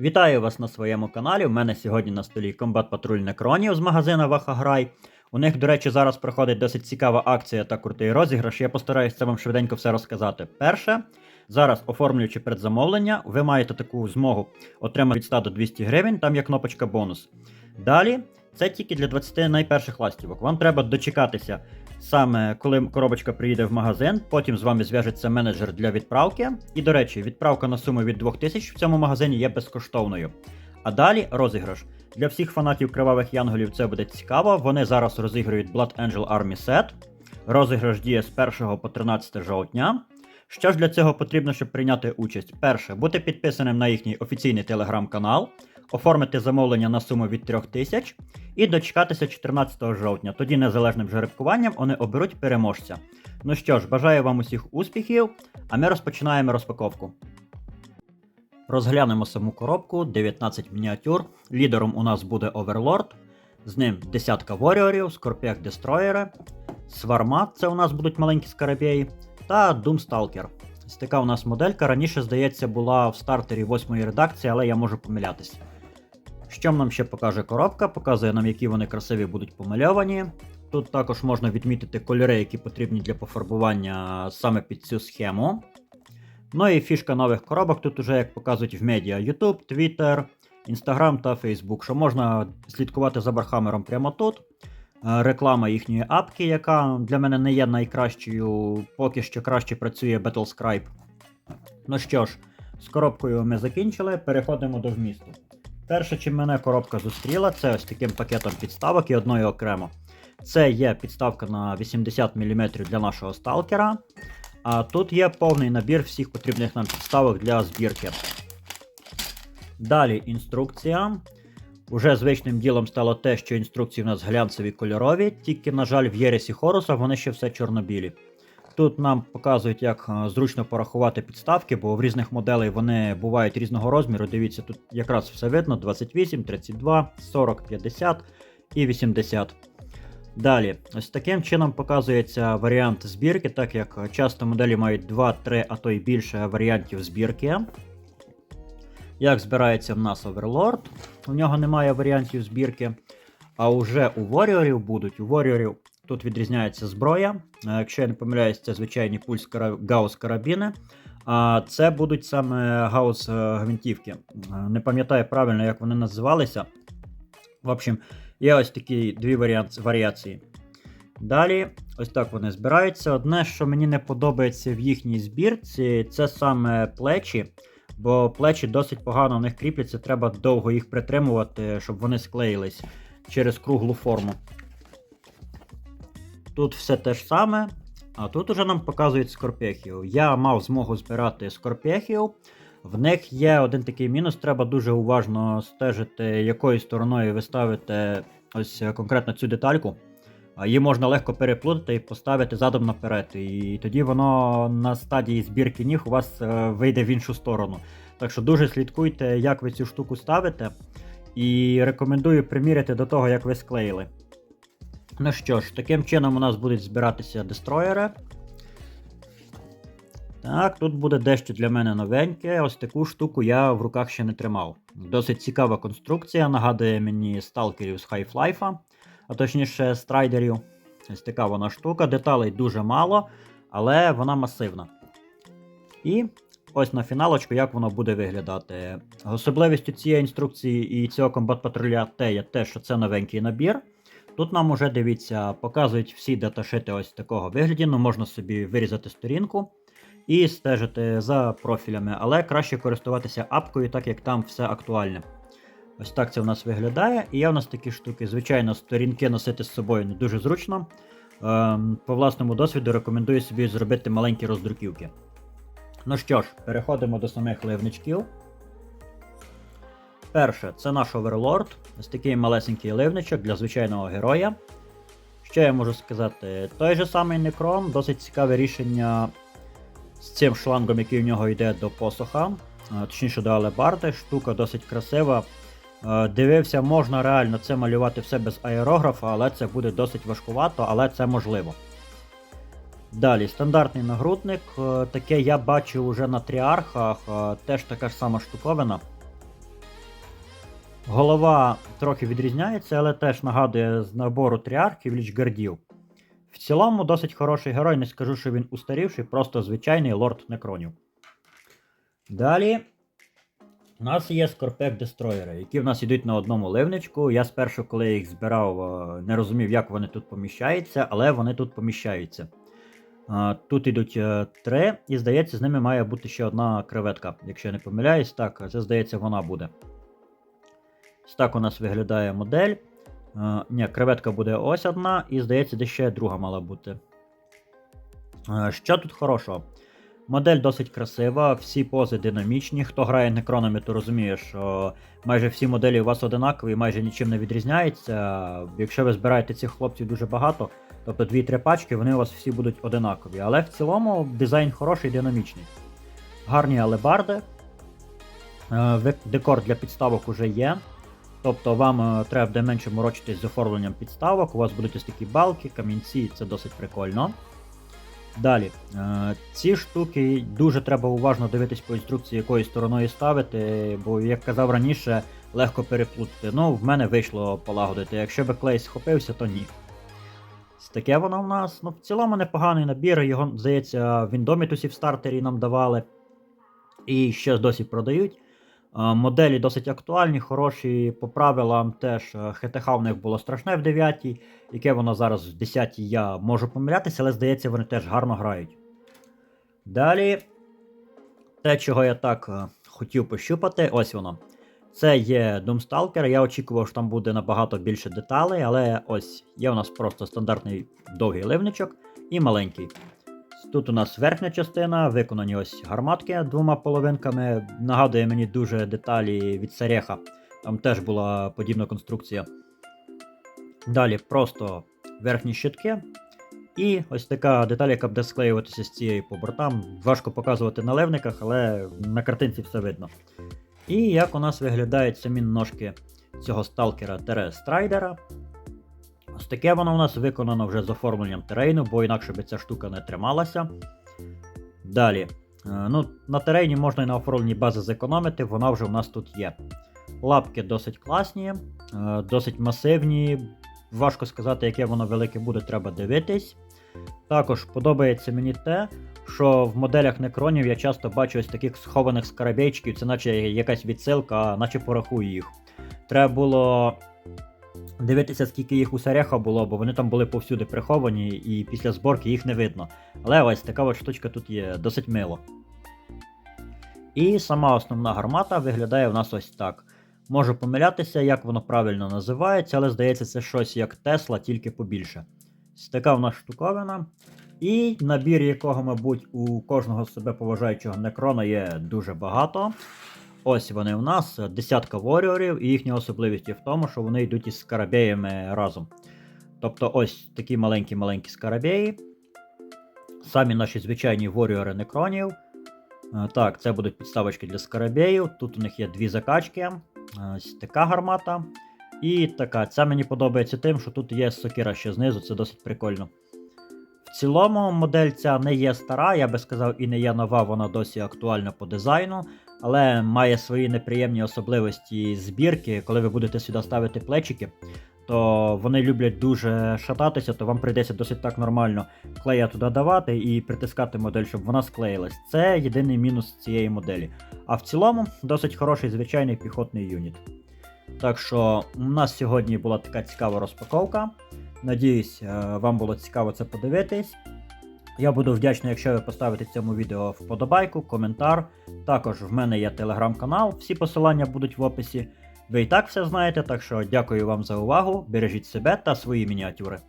Вітаю вас на своєму каналі. У мене сьогодні на столі комбат патруль Некронів з магазина Вахаграй. У них, до речі, зараз проходить досить цікава акція та крутий розіграш. Я постараюся вам швиденько все розказати. Перше, зараз оформлюючи предзамовлення, ви маєте таку змогу отримати від 100 до 200 гривень, там є кнопочка бонус. Далі, це тільки для 20 найперших ластівок. Вам треба дочекатися саме коли коробочка приїде в магазин, потім з вами зв'яжеться менеджер для відправки. І, до речі, відправка на суму від 2000 в цьому магазині є безкоштовною. А далі розіграш. Для всіх фанатів кривавих янголів це буде цікаво. Вони зараз розіграють Blood Angel Army Set. Розіграш діє з 1 по 13 жовтня. Що ж для цього потрібно, щоб прийняти участь? Перше, бути підписаним на їхній офіційний телеграм-канал, оформити замовлення на суму від 3000 і дочекатися 14 жовтня. Тоді незалежним жеребкуванням вони оберуть переможця. Ну що ж, бажаю вам усіх успіхів, а ми розпочинаємо розпаковку. Розглянемо саму коробку, 19 мініатюр. Лідером у нас буде Оверлорд, з ним десятка воріорів, Скорпіак Дестройери, Сварма, це у нас будуть маленькі скарабєї, та Doomstalker. Ось така у нас моделька. Раніше, здається, була в стартері 8 редакції, але я можу помилятися. Що нам ще покаже коробка? Показує нам, які вони красиві будуть помальовані. Тут також можна відмітити кольори, які потрібні для пофарбування саме під цю схему. Ну і фішка нових коробок тут уже, як показують в медіа, YouTube, Twitter, Instagram та Facebook, що можна слідкувати за Бархамером прямо тут. Е, Реклама їхньої апки, яка для мене не є найкращою, поки що краще працює Battlescribe. Ну що ж, з коробкою ми закінчили, переходимо до вмісту. Перше, чим мене коробка зустріла, це ось таким пакетом підставок і одною окремо. Це є підставка на 80 мм для нашого сталкера. А тут є повний набір всіх потрібних нам підставок для збірки. Далі інструкція. Уже звичним ділом стало те, що інструкції в нас глянцеві кольорові, тільки, на жаль, в Єресі Хоруса вони ще все чорнобілі. Тут нам показують, як е, зручно порахувати підставки, бо в різних моделей вони бувають різного розміру. Дивіться, тут якраз все видно: 28, 32, 40, 50 і 80. Далі, ось таким чином показується варіант збірки, так як часто моделі мають 2, 3, а то й більше варіантів збірки. Як збирається в нас Overlord, у нього немає варіантів збірки. А уже у Warriorів будуть. У Warriorів тут відрізняється зброя. Е, Якщо я не помиляюсь, це звичайні пульс гаус карабіни. А це будуть саме гаус гвинтівки. Е, Не пам'ятаю правильно, як вони називалися. В общем, є ось такі дві варіації. Далі, ось так вони збираються. Одне, що мені не подобається в їхній збірці, це саме плечі. Бо плечі досить погано в них кріпляться, треба довго їх притримувати, щоб вони склеїлись через круглу форму. Тут все те ж саме, а тут уже нам показують скорпехів. Я мав змогу збирати скорпехів. В них є один такий мінус, треба дуже уважно стежити, якою стороною ви ставите ось конкретно цю детальку. Її можна легко переплутати і поставити задом наперед. І тоді воно на стадії збірки ніг у вас е, вийде в іншу сторону. Так що дуже слідкуйте, як ви цю штуку ставите. І рекомендую приміряти до того, як ви склеїли. Ну що ж, таким чином у нас будуть збиратися дестроєри. Так, тут буде дещо для мене новеньке. Ось таку штуку я в руках ще не тримав. Досить цікава конструкція, нагадує мені сталкерів з Half-Life, а точніше страйдерів. Ось така вона штука. Деталей дуже мало, але вона масивна. І ось на фіналочку, як воно буде виглядати. Особливістю цієї інструкції і цього комбат патруля те є те, що це новенький набір. Тут нам уже дивіться, показують всі даташити ось такого вигляді. Ну, можна собі вирізати сторінку і стежити за профілями, але краще користуватися апкою, так як там все актуальне. Ось так це в нас виглядає. І є в нас такі штуки. Звичайно, сторінки носити з собою не дуже зручно. Ем, по власному досвіду рекомендую собі зробити маленькі роздруківки. Ну що ж, переходимо до самих ливничків. Перше, це наш оверлорд. Ось такий малесенький ливничок для звичайного героя. Що я можу сказати? Той же самий Некрон, досить цікаве рішення з цим шлангом, який в нього йде до посоха, точніше до алебарди. Штука досить красива. Дивився, можна реально це малювати все без аерографа, але це буде досить важкувато, але це можливо. Далі, стандартний нагрудник. Таке я бачив уже на тріархах, теж така ж сама штуковина. Голова трохи відрізняється, але теж нагадує з набору тріархів лічгардів. В цілому досить хороший герой, не скажу, що він устарівший, просто звичайний лорд некронів. Далі у нас є скорпек дестройери, які в нас йдуть на одному ливничку. Я спершу, коли їх збирав, е, не розумів, як вони тут поміщаються, але вони тут поміщаються. Е, Тут йдуть е, три, і здається, з ними має бути ще одна креветка. Якщо я не помиляюсь, так, це здається, вона буде. Ось так у нас виглядає модель. Е, Ні, креветка буде ось одна, і здається, де ще друга мала бути. Е, Що тут хорошого? Модель досить красива, всі пози динамічні. Хто грає некронами, то розуміє, що майже всі моделі у вас одинакові, майже нічим не відрізняються. Якщо ви збираєте цих хлопців дуже багато, тобто 2-3 пачки, вони у вас всі будуть одинакові. Але в цілому дизайн хороший, динамічний. Гарні алебарди. Е, Декор для підставок уже є. Тобто вам е, треба буде менше морочитись з оформленням підставок, у вас будуть ось такі балки, камінці, це досить прикольно. Далі, е, ці штуки дуже треба уважно дивитись по інструкції, якою стороною ставити, бо, як казав раніше, легко переплутати. Ну, в мене вийшло полагодити. Якщо би клей схопився, то ні. Таке воно в нас. Ну, в цілому непоганий набір, його, здається, в Індомітусі в стартері нам давали. І ще досі продають. Е, Моделі досить актуальні, хороші по правилам теж. е, ХТХ в них було страшне в 9, яке воно зараз в 10 я можу помилятися, але здається, вони теж гарно грають. Далі, те, чого я так е, хотів пощупати, ось воно. Це є Doomstalker. Я очікував, що там буде набагато більше деталей, але ось є у нас просто стандартний довгий ливничок і маленький. Тут у нас верхня частина, виконані ось гарматки двома половинками. Нагадує мені дуже деталі від Сареха. Там теж була подібна конструкція. Далі просто верхні щитки. І ось така деталь, яка буде склеюватися з цією по бортам. Важко показувати на левниках, але на картинці все видно. І як у нас виглядають самі ножки цього сталкера Тере Страйдера. Ось таке воно у нас виконано вже з оформленням терейну, бо інакше би ця штука не трималася. Далі. Е, Ну, на терейні можна і на оформленні бази зекономити, вона вже у нас тут є. Лапки досить класні, е, досить масивні. Важко сказати, яке воно велике буде, треба дивитись. Також подобається мені те, що в моделях некронів я часто бачу ось таких схованих скарабейчиків, це наче якась відсилка, наче порахую їх. Треба було дивитися, скільки їх у Сареха було, бо вони там були повсюди приховані, і після зборки їх не видно. Але ось така от штучка тут є досить мило. І сама основна гармата виглядає в нас ось так. Можу помилятися, як воно правильно називається, але здається, це щось як Тесла, тільки побільше. Ось така в нас штуковина. І набір, якого, мабуть, у кожного себе поважаючого некрона є дуже багато. Ось вони в нас, десятка воріорів, і їхня особливість в тому, що вони йдуть із скарабеями разом. Тобто ось такі маленькі-маленькі скарабеї. Самі наші звичайні воріори некронів. Е, Так, це будуть підставочки для скарабеїв. Тут у них є дві закачки. Е, Ось така гармата. І така. Ця мені подобається тим, що тут є сокира ще знизу, це досить прикольно. В цілому модель ця не є стара, я би сказав, і не є нова, вона досі актуальна по дизайну, але має свої неприємні особливості збірки. Коли ви будете сюди ставити плечики, то вони люблять дуже шататися, то вам прийдеться досить так нормально клея туди давати і притискати модель, щоб вона склеїлась. Це єдиний мінус цієї моделі. А в цілому досить хороший звичайний піхотний юніт. Так що у нас сьогодні була така цікава розпаковка. Надіюсь, е, вам було цікаво це подивитись. Я буду вдячний, якщо ви поставите цьому відео вподобайку, коментар. Також в мене є телеграм-канал, всі посилання будуть в описі. Ви і так все знаєте, так що дякую вам за увагу, бережіть себе та свої мініатюри.